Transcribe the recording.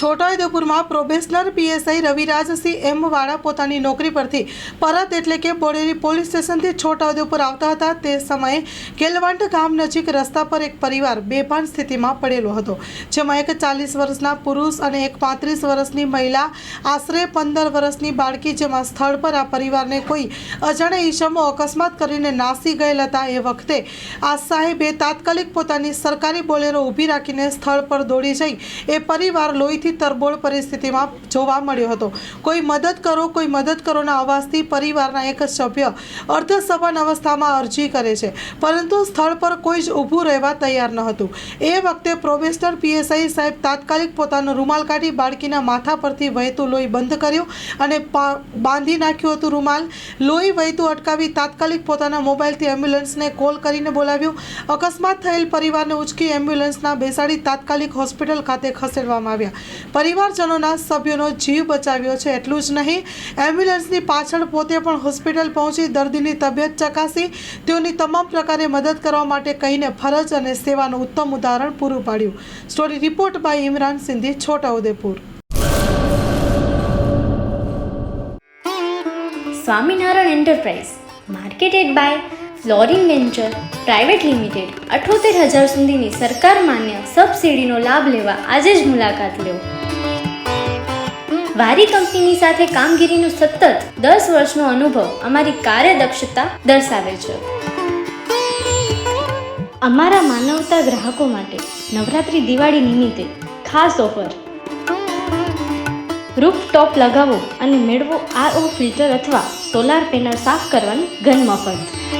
છોટાઉદેપુરમાં probationer PSI Ravirajsinh M Vala પોતાની નોકરી પરથી પરત એટલે કે બોડેલી પોલીસ સ્ટેશનથી છોટાઉદેપુર આવતા હતા તે સમયે કેલવાંટ ગામ નજીક રસ્તા પર એક પરિવાર બેભાન સ્થિતિમાં પડેલો હતો, જેમાં એક ચાલીસ વર્ષના પુરુષ અને એક પાંત્રીસ વર્ષની મહિલા, આશરે પંદર વર્ષની બાળકી જેમાં સ્થળ પર આ પરિવારને કોઈ અજાણ્યા ઈસમો અકસ્માત કરીને નાસી ગયેલ હતા એ વખતે આ સાહેબે તાત્કાલિક પોતાની સરકારી બોલેરો ઊભી રાખીને સ્થળ પર દોડી જઈ એ પરિવાર લોહીથી તરબોળ પરિસ્થિતિમાં જોવા મળ્યો હતો. કોઈ મદદ કરો, કોઈ મદદ કરોના અવાજથી પરિવારના એક સભ્ય અર્ધસભાન અવસ્થામાં અરજી કરે છે, પરંતુ સ્થળ પર કોઈ જ ઊભું રહેવા તૈયાર ન હતું. એ વખતે પ્રોબેશનર પીએસઆઈ સાહેબ તાત્કાલિક પોતાનો રૂમાલ કાઢી બાળકીના માથા પરથી વહેતું લોહી બંધ કર્યું અને બાંધી નાખ્યું હતું રૂમાલ. લોહી વહેતું અટકાવી તાત્કાલિક પોતાના મોબાઈલથી એમ્બ્યુલન્સને કોલ કરીને બોલાવ્યું. અકસ્માત થયેલ પરિવારને ઉચકી એમ્બ્યુલન્સના બેસાડી તાત્કાલિક હોસ્પિટલ ખાતે ખસેડવામાં આવ્યા. પરિવારજનોના સભ્યોનો જીવ બચાવ્યો છે, એટલું જ નહીં. એમ્બ્યુલન્સની પાછળ પોતે પણ હોસ્પિટલ પહોંચી દર્દીની તબિયત ચકાસી, તેઓની તમામ પ્રકારે મદદ કરવા માટે કહીને ફરજ અને સેવાનું ઉત્તમ ઉદાહરણ પૂરું પાડ્યું. Story report by Imran Sindhi, Chhotaudepur. Swaminarayan enterprise, marketed by Florin venture private limited અઠોતેર હજાર સુધીની સરકાર માન્ય સબસિડીનો લાભ લેવા આજે જ મુલાકાત લો વારી કંપનીની સાથે કામગીરીનો સતત દસ વર્ષનો અનુભવ અમારી કાર્યદક્ષતા દર્શાવે છે. અમારા માનવતા ગ્રાહકો માટે નવરાત્રિ દિવાળી નિમિત્તે ખાસ ઓફર. રૂફ ટોપ લગાવો અને મેળવો આરઓ ફિલ્ટર અથવા સોલાર પેનલ સાફ કરવાની ઘન મફત.